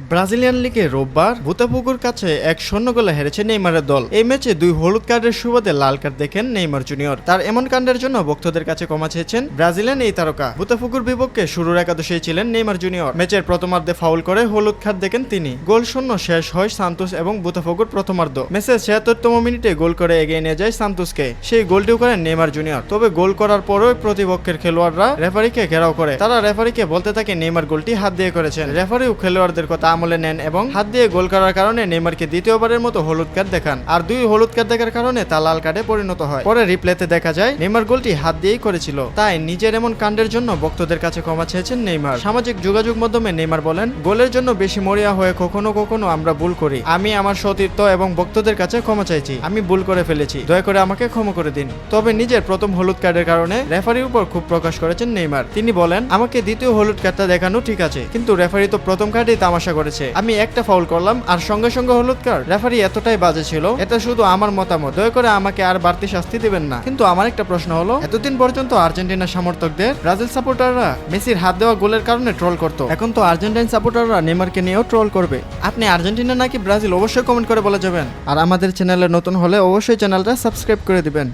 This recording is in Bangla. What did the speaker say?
ব্রাজিলিয়ান লিগে রোববার ভূতাপুকুর কাছে এক শূন্য গোলে হেরেছে নেইমারের দল। এই ম্যাচে দুই হলুদ কার্ডের সুবাদে লাল কার্ড দেখেন নেইমার জুনিয়র। তার এমন কাণ্ডের জন্য ভক্তদের কাছে ক্ষমা চেয়েছেন ব্রাজিলিয়ান এই তারকা। ভূতাপুকুর বিপক্ষে শুরুর একাদশেই ছিলেন নেইমার জুনিয়র। ম্যাচের প্রথমার্ধে ফাউল করে হলুদ কার্ড দেখেন তিনি। গোল শূন্য শেষ হয় সান্তোস এবং বুতাফুকুর প্রথমার্ধ। ম্যাচের ছিয়াত্তরতম মিনিটে গোল করে এগিয়ে নিয়ে যায় সান্তোসকে। সেই গোলটিও করেন নেইমার জুনিয়র। তবে গোল করার পরও প্রতিপক্ষের খেলোয়াড়রা রেফারিকে ঘেরাও করে। তারা রেফারিকে বলতে থাকে নেইমার গোলটি হাত দিয়ে করেছেন। রেফারিও খেলোয়াড়দের কথা আমলে নেন এবং হাত দিয়ে গোল করার কারণে নেইমারকে দ্বিতীয়বারের মতো হলুদ কার্ড দেখান। আর দুই হলুদ কার্ড দেখার কারণে তা লাল কার্ডে পরিণত হয়। পরে রিপ্লেতে দেখা যায়, নেইমার গোলটি হাত দিয়েই করেছিল। তাই নিজের এমন কাণ্ডের জন্য ভক্তদের কাছে ক্ষমা চেয়েছেন নেইমার। সামাজিক যোগাযোগ মাধ্যমে নেইমার বলেন, গোলের জন্য বেশি মরিয়া হয়ে কখনো কখনো আমরা ভুল করি। আমি আমার সতীর্থ এবং ভক্তদের কাছে ক্ষমা চাইছি। আমি ভুল করে ফেলেছি। দয়া করে আমাকে ক্ষমা করে দিন। তবে নিজের প্রথম হলুদ কার্ডের কারণে রেফারির উপর খুব প্রকাশ করেছেন নেইমার। তিনি বলেন, আমাকে দ্বিতীয় হলুদ কার্ডটা দেখানো ঠিক আছে। কিন্তু রেফারি তো প্রথম কার্ডেই তামাশা করেছে। আমি একটা ফাউল করলাম, আর সঙ্গে সঙ্গে হলুদ কার্ড রেফারি এতটাই বাজে ছিল, এটা শুধু আমার মতামত। দয়া করে আমাকে আর বাড়তি শাস্তি দিবেন না। কিন্তু আমার একটা প্রশ্ন হলো, এতদিন পর্যন্ত আর্জেন্টিনার সমর্থকদের, ব্রাজিল সাপোর্টাররা মেসির হাত দেওয়া গোলের কারণে ট্রোল করতো। এখন তো আর্জেন্টাইন সাপোর্টাররা নেইমারকে নিয়েও ট্রোল করবে। আপনি আর্জেন্টিনা নাকি ব্রাজিল, অবশ্যই কমেন্ট করে বলে যাবেন। আর আমাদের চ্যানেলে নতুন হলে অবশ্যই চ্যানেলটা সাবস্ক্রাইব করে দিবেন।